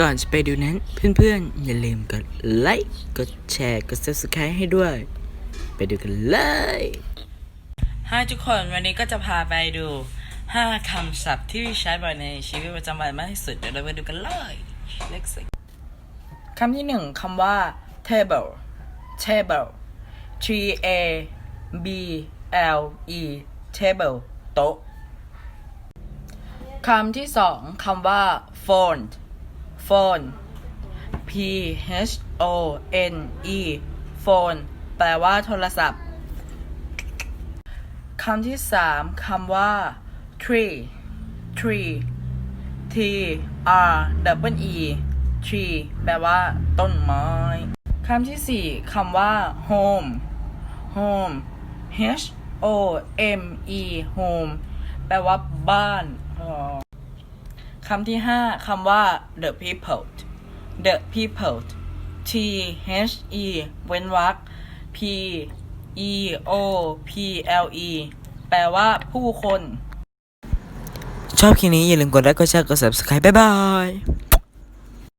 ก่อนจะไปดูนั้นเพื่อนๆ อย่าลืมกดไลค์ กดแชร์ กด subscribe ให้ด้วย ไปดูกันเลยให้ทุกคนวันนี้ก็จะพาไปดู 5 คำศัพท์ที่ใช้บ่อยในชีวิตประจำวันมากที่สุด เดี๋ยวเราไปดูกันเลย Let's see คำที่หนึ่งคำว่า table table T A B L E table โต๊ะคำที่สองคำว่า phone phone P H O N E phone แปลว่าโทรศัพท์ คำที่สามคำว่า tree tree T R W E tree แปลว่า ต้นไม้ คำที่สี่คำว่า home home H O M E home แปลว่าบ้าน คำที่ห้าคำว่า the people the people T H E เว้นวรรค P E O P L E แปลว่าผู้คน ชอบคลิปนี้อย่าลืมกดไลค์กดแชร์กด subscribe บ๊ายบาย